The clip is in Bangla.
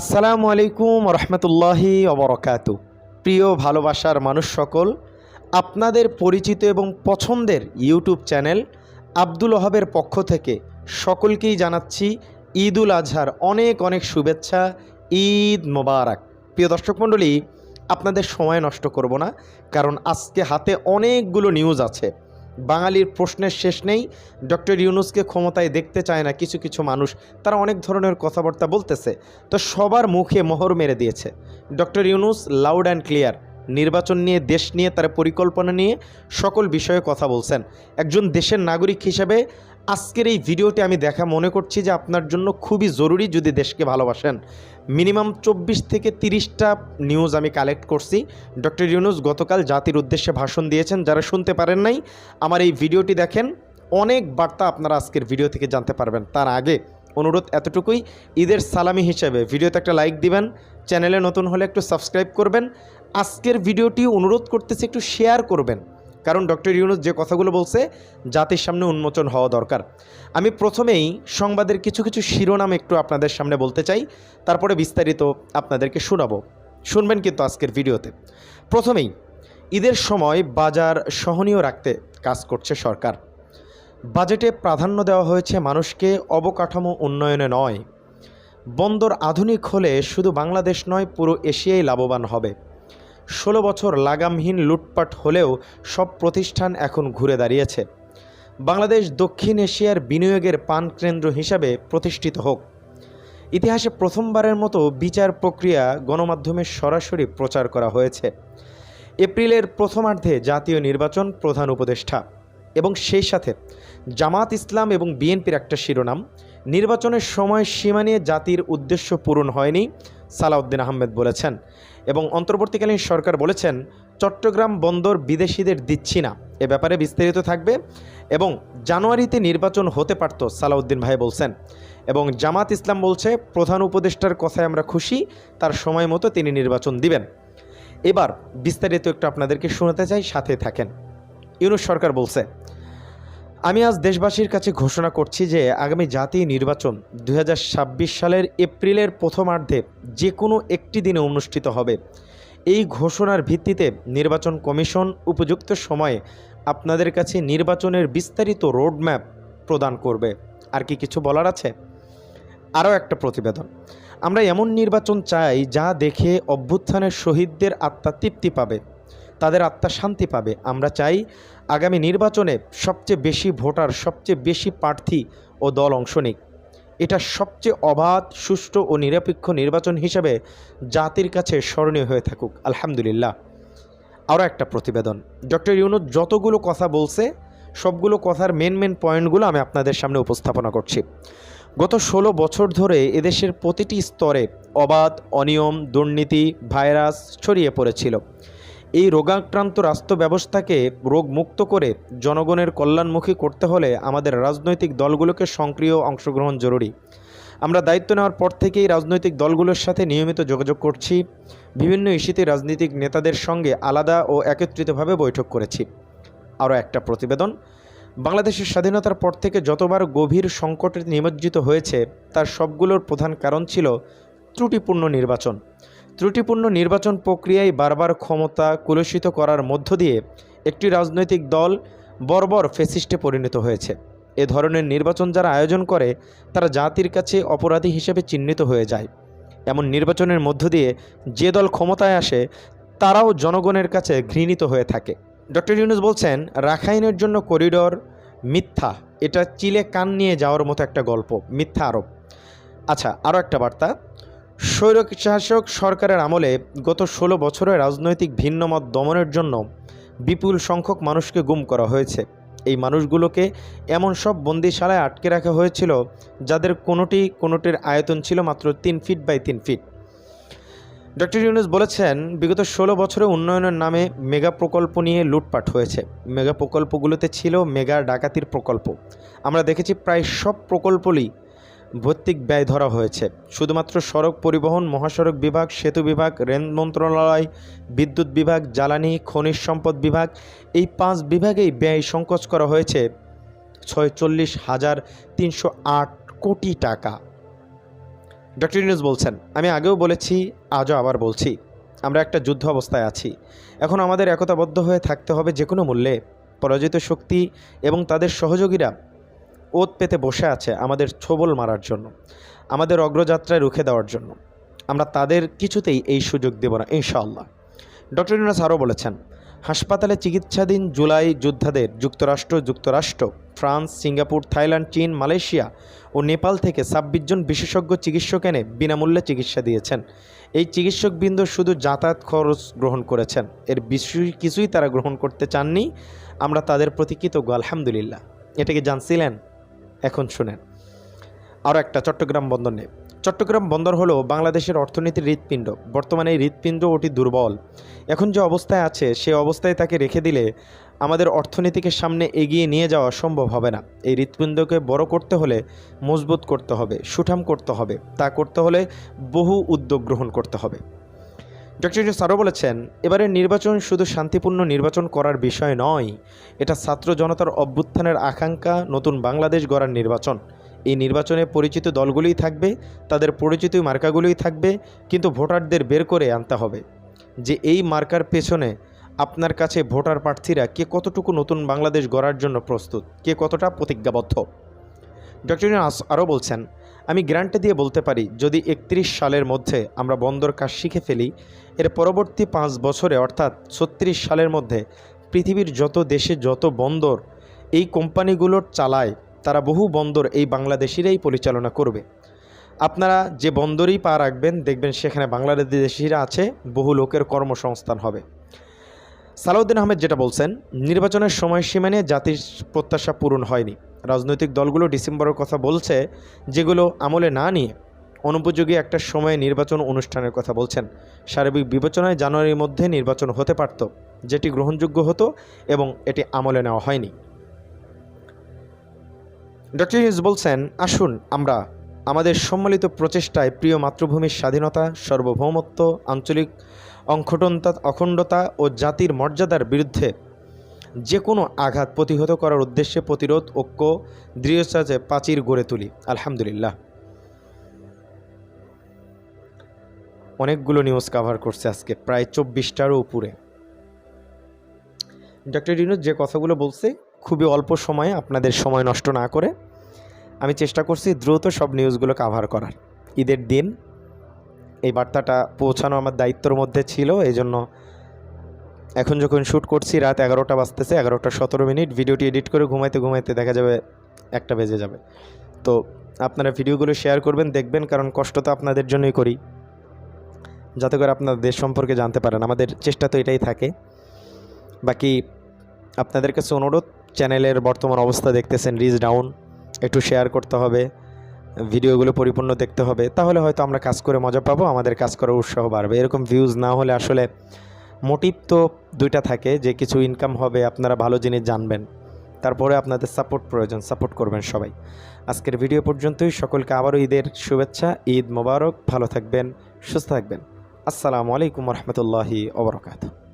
আসসালামু আলাইকুম রহমতুল্লাহি অবরকাত প্রিয় ভালোবাসার মানুষ সকল, আপনাদের পরিচিত এবং পছন্দের ইউটিউব চ্যানেল আব্দুল ওহাবের পক্ষ থেকে সকলকেই জানাচ্ছি ঈদুল আজহার অনেক অনেক শুভেচ্ছা, ঈদ মোবারক। প্রিয় দর্শক মণ্ডলী, আপনাদের সময় নষ্ট করব না, কারণ আজকে হাতে অনেকগুলো নিউজ আছে। বাঙালির প্রশ্নের শেষ নেই। ডক্টর ইউনুসকে ক্ষমতায় দেখতে চায় না কিছু কিছু মানুষ। তারা অনেক ধরনের কথাবার্তা বলতেছে। তো সবার মুখে মোহর মেরে দিয়েছে। Doctor Yunus loud and clear নির্বাচন নিয়ে, দেশ নিয়ে, তার পরিকল্পনা নিয়ে সকল বিষয়ে কথা বলছেন। একজন দেশের নাগরিক হিসেবে আজকের এই ভিডিওটি আমি দেখা মনে করছি যে আপনার জন্য খুবই জরুরি যদি দেশকে ভালোবাসেন। মিনিমাম চব্বিশ থেকে তিরিশটা নিউজ আমি কালেক্ট করছি। ডক্টর ইউনুস গতকাল জাতির উদ্দেশ্যে ভাষণ দিয়েছেন, যারা শুনতে পারেন নাই, আমার এই ভিডিওটি দেখেন। অনেক বার্তা আপনারা আজকের ভিডিও থেকে জানতে পারবেন। তার আগে অনুরোধ এতটুকুই, ঈদের সালামি হিসেবে ভিডিওতে একটা লাইক দিবেন, চ্যানেলে নতুন হলে একটু সাবস্ক্রাইব করবেন। আজকের ভিডিওটি অনুরোধ করতেছি একটু শেয়ার করবেন। কারণ ডক্টর ইউনুস যে কথাগুলো বলছে, জাতির সামনে উন্মোচন হওয়া দরকার। আমি প্রথমেই সংবাদের কিছু কিছু শিরোনাম একটু আপনাদের সামনে বলতে চাই, তারপরে বিস্তারিত আপনাদেরকে শোনাবো। শুনবেন কিন্তু আজকের ভিডিওতে। প্রথমেই, ঈদের সময় বাজার সহনীয় রাখতে কাজ করছে সরকার। বাজেটে প্রাধান্য দেওয়া হয়েছে মানুষকে অবকাঠামো উন্নয়নে নয়। বন্দর আধুনিক হলে শুধু বাংলাদেশ নয়, পুরো এশিয়াই লাভবান হবে। ষোলো বছর লাগামহীন লুটপাট হলেও সব প্রতিষ্ঠান এখন ঘুরে দাঁড়িয়েছে। বাংলাদেশ দক্ষিণ এশিয়ার বিনিয়োগের পান কেন্দ্র হিসাবে প্রতিষ্ঠিত হোক। ইতিহাসে প্রথমবারের মতো বিচার প্রক্রিয়া গণমাধ্যমে সরাসরি প্রচার করা হয়েছে। এপ্রিলের প্রথমার্ধে জাতীয় নির্বাচন প্রধান উপদেষ্টা এবং সেই সাথে জামাত ইসলাম এবং বিএনপির একটা শিরোনাম, নির্বাচনের সময় সীমা নিয়ে জাতির উদ্দেশ্য পূরণ হয়নি সালাউদ্দিন আহমেদ বলেছেন এবং অন্তর্বর্তীকালীন সরকার বলেছেন, চট্টগ্রাম বন্দর বিদেশিদের দিচ্ছি না। এ ব্যাপারে বিস্তারিত থাকবে এবং জানুয়ারিতে নির্বাচন হতে পারত, সালাউদ্দিন ভাই বলছেন। এবং জামাত ইসলাম বলছে, প্রধান উপদেষ্টার কথায় আমরা খুশি, তার সময় মতো তিনি নির্বাচন দিবেন। এবার বিস্তারিত একটু আপনাদেরকে শোনাতে চাই, সাথে থাকেন। ইউনুস সরকার বলছে আমি আজ দেশবাসীর কাছে ঘোষণা করছি যে আগামী জাতীয় নির্বাচন দু হাজার ছাব্বিশ সালের এপ্রিলের প্রথমার্ধে যে কোনো একটি দিনে অনুষ্ঠিত হবে। এই ঘোষণার ভিত্তিতে নির্বাচন কমিশন উপযুক্ত সময়ে আপনাদের কাছে নির্বাচনের বিস্তারিত রোডম্যাপ প্রদান করবে। আর কি কিছু বলার আছে? আরও একটা প্রতিবেদন। আমরা এমন নির্বাচন চাই যা দেখে অভ্যুত্থানের শহীদদের আত্মা তৃপ্তি পাবে। তাদের আত্মা শান্তি পাবে। আমরা চাই আগামী নির্বাচনে সবচেয়ে বেশি ভোটার, সবচেয়ে বেশি প্রার্থী ও দল অংশ নিক। এটা সবচেয়ে অবাধ, সুষ্ঠু ও নিরপেক্ষ নির্বাচন হিসেবে জাতির কাছে স্মরণীয় হয়ে থাকুক। আলহামদুলিল্লাহ। আরও একটা প্রতিবেদন। ডক্টর ইউনুস যতগুলো কথা বলছে, সবগুলো কথার মেন মেন পয়েন্টগুলো আমি আপনাদের সামনে উপস্থাপনা করছি। গত ষোলো বছর ধরে এদেশের প্রতিটি স্তরে অবাধ, অনিয়ম, দুর্নীতি, ভাইরাস ছড়িয়ে পড়েছিল। এই রোগাক্রান্ত রাষ্ট্র ব্যবস্থাকে রোগমুক্ত করে জনগণের কল্যাণমুখী করতে হলে আমাদের রাজনৈতিক দলগুলোকে সক্রিয় অংশগ্রহণ জরুরি। আমরা দায়িত্ব নেওয়ার পর থেকেই রাজনৈতিক দলগুলোর সাথে নিয়মিত যোগাযোগ করছি, বিভিন্ন ইস্যুতে রাজনৈতিক নেতাদের সঙ্গে আলাদা ও একত্রিতভাবে বৈঠক করেছি। আরও একটা প্রতিবেদন, বাংলাদেশের স্বাধীনতার পর থেকে যতবার গভীর সংকটে নিমজ্জিত হয়েছে, তার সবগুলোর প্রধান কারণ ছিল ত্রুটিপূর্ণ নির্বাচন। ত্রুটিপূর্ণ নির্বাচন প্রক্রিয়ায় বারবার ক্ষমতা কুলসিত করার মধ্য দিয়ে একটি রাজনৈতিক দল বর্বর ফেসিস্টে পরিণত হয়েছে। এ ধরনের নির্বাচন যারা আয়োজন করে, তারা জাতির কাছে অপরাধী হিসেবে চিহ্নিত হয়ে যায়। এমন নির্বাচনের মধ্য দিয়ে যে দল ক্ষমতায় আসে, তারাও জনগণের কাছে ঘৃণিত হয়ে থাকে। ডক্টর ইউনুস বলছেন, রাখাইনের জন্য করিডর মিথ্যা, এটা চিলে কান নিয়ে যাওয়ার মতো একটা গল্প, মিথ্যা আরোপ। আচ্ছা আরও একটা বার্তা। স্বৈরশাসক সরকারের আমলে গত ষোলো বছরে রাজনৈতিক ভিন্নমত দমনের জন্য বিপুল সংখ্যক মানুষকে গুম করা হয়েছে। এই মানুষগুলোকে এমন সব বন্দিশালায় আটকে রাখা হয়েছিল, যাদের কোনোটি কোনোটির আয়তন ছিল মাত্র তিন ফিট বাই তিন ফিট। ডক্টর ইউনুস বলেছেন, বিগত ষোলো বছরে উন্নয়নের নামে মেগা প্রকল্প নিয়ে লুটপাট হয়েছে। মেগা প্রকল্পগুলোতে ছিল মেগা ডাকাতির প্রকল্প। আমরা দেখেছি প্রায় সব প্রকল্পই ভৌতিক ব্যয় ধরা হয়েছে। শুধুমাত্র সড়ক পরিবহন, মহাসড়ক বিভাগ, সেতু বিভাগ, রেল মন্ত্রণালয়, বিদ্যুৎ বিভাগ, জ্বালানি, খনিজ সম্পদ বিভাগ, এই পাঁচ বিভাগেই ব্যয় সংকোচ করা হয়েছে ছয়চল্লিশ হাজার তিনশো আট কোটি টাকা। ডক্টর ইউনুস বলছেন, আমি আগেও বলেছি, আজও আবার বলছি, আমরা একটা যুদ্ধ অবস্থায় আছি। এখন আমাদের একতাবদ্ধ হয়ে থাকতে হবে যে কোনো মূল্যে। পরাজিত শক্তি এবং তাদের সহযোগীরা ওত পেতে বসে আছে আমাদের ছোবল মারার জন্য, আমাদের অগ্রযাত্রায় রুখে দেওয়ার জন্য। আমরা তাদের কিছুতেই এই সুযোগ দেব না, ইনশাআল্লাহ। ডক্টর ইউনাস আরও বলেছেন, হাসপাতালে চিকিৎসাধীন জুলাই যোদ্ধাদের যুক্তরাষ্ট্র যুক্তরাষ্ট্র, ফ্রান্স, সিঙ্গাপুর, থাইল্যান্ড, চীন, মালয়েশিয়া ও নেপাল থেকে ছাব্বিশ জন বিশেষজ্ঞ চিকিৎসক এনে বিনামূল্যে চিকিৎসা দিয়েছেন। এই চিকিৎসকবৃন্দ শুধু যাতায়াত খরচ গ্রহণ করেছেন, এর বিষয় কিছুই তারা গ্রহণ করতে চাননি। আমরা তাদের প্রতি কৃতজ্ঞ, আলহামদুলিল্লাহ। এটা কি জানছিলেন? এখন শুনেন। আরও একটা চট্টগ্রাম বন্দর নিয়ে। চট্টগ্রাম বন্দর হলো বাংলাদেশের অর্থনীতির হৃৎপিণ্ড। বর্তমানে এই হৃৎপিণ্ড ওটি দুর্বল। এখন যে অবস্থায় আছে, সে অবস্থায় তাকে রেখে দিলে আমাদের অর্থনীতিকে সামনে এগিয়ে নিয়ে যাওয়া সম্ভব হবে না। এই হৃৎপিণ্ডকে বড় করতে হলে মজবুত করতে হবে, সুঠাম করতে হবে। তা করতে হলে বহু উদ্যোগ গ্রহণ করতে হবে। ডক্টর আরও বলেছেন, এবারের নির্বাচন শুধু শান্তিপূর্ণ নির্বাচন করার বিষয় নয়, এটা ছাত্র জনতার অভ্যুত্থানের আকাঙ্ক্ষা নতুন বাংলাদেশ গড়ার নির্বাচন। এই নির্বাচনে পরিচিত দলগুলোই থাকবে, তাদের পরিচিত মার্কাগুলোই থাকবে, কিন্তু ভোটারদের বের করে আনতে হবে। যে এই মার্কার পেছনে আপনার কাছে ভোটার প্রার্থীরা কে কতটুকু নতুন বাংলাদেশ গড়ার জন্য প্রস্তুত, কে কতটা প্রতিজ্ঞাবদ্ধ? ডক্টর আরও বলছেন আমি গ্যারান্টি দিয়ে বলতে পারি, যদি একত্রিশ সালের মধ্যে আমরা বন্দর কাজ শিখে ফেলি, এর পরবর্তী পাঁচ বছরে অর্থাৎ ছত্রিশ সালের মধ্যে পৃথিবীর যত দেশে যত বন্দর, এই কোম্পানিগুলোর চালায়, তারা বহু বন্দর এই বাংলাদেশিরাই পরিচালনা করবে। আপনারা যে বন্দরই পা রাখবেন, দেখবেন সেখানে বাংলাদেশিরা আছে, বহু লোকের কর্মসংস্থান হবে। সালাউদ্দিন আহমেদ যেটা বলছেন, নির্বাচনের সময়সীমা নিয়ে জাতির প্রত্যাশা পূরণ হয়নি। রাজনৈতিক দলগুলো ডিসেম্বরের কথা বলছে, যেগুলো আমলে না নিয়ে অনুপযোগী একটা সময়ে নির্বাচন অনুষ্ঠানের কথা বলছেন। সার্বিক বিবেচনায় জানুয়ারির মধ্যে নির্বাচন হতে পারত, যেটি গ্রহণযোগ্য হতো এবং এটি আমলে নেওয়া হয়নি। ডক্টর ইউজ বলছেন, আসুন, আমরা আমাদের সম্মিলিত প্রচেষ্টায় প্রিয় মাতৃভূমির স্বাধীনতা, সার্বভৌমত্ব, আঞ্চলিক অঙ্খটনতা অখণ্ডতা ও জাতির মর্যাদার বিরুদ্ধে যে কোনো আঘাত প্রতিহত করার উদ্দেশ্যে প্রতিরোধ, ঐক্য দৃঢ়চাচে প্রাচীর গড়ে তুলি। আলহামদুলিল্লাহ। অনেকগুলো নিউজ কাভার করছে আজকে, প্রায় চব্বিশটারও উপরে। ডক্টর ইউনুস যে কথাগুলো বলছে, খুবই অল্প সময়ে আপনাদের সময় নষ্ট না করে আমি চেষ্টা করছি দ্রুত সব নিউজগুলো কাভার করার। ঈদের দিন, এই বার্তাটা পৌঁছানো আমার দায়িত্বর মধ্যে ছিল এই জন্য এখন যখন শ্যুট করছি, রাত এগারোটা বাজতেছে, এগারোটা সতেরো মিনিট, ভিডিওটি এডিট করে ঘুমাইতে ঘুমাইতে দেখা যাবে একটা বেজে যাবে। তো আপনারা ভিডিওগুলো শেয়ার করবেন, দেখবেন, কারণ কষ্ট তো আপনাদের জন্যই করি। যাতে করে আপনার দেশ সম্পর্কে জানতে পারেন। আমাদের চেষ্টা তো এটাই থাকে। বাকি আপনাদের কাছে অনুরোধ, চ্যানেলের বর্তমান অবস্থা দেখতেছেন রিচ ডাউন একটু শেয়ার করতে হবে, ভিডিওগুলো পরিপূর্ণ দেখতে হবে। তাহলে হয়তো আমরা কাজ করে মজা পাবো, আমাদের কাজ করার উৎসাহ বাড়বে। এরকম ভিউজ না হলে আসলে মোটিভ তো দুইটা থাকে, যে কিছু ইনকাম হবে আপনারা ভালো জিনিস জানবেন, তারপরে আপনাদের সাপোর্ট প্রয়োজন সাপোর্ট করবেন সবাই। আজকের ভিডিও পর্যন্তই, সকলকে আবারও ঈদের শুভেচ্ছা, ঈদ মোবারক, ভালো থাকবেন, সুস্থ থাকবেন। আসসালামু আলাইকুম রহমতুল্লাহি ওবরাকাতু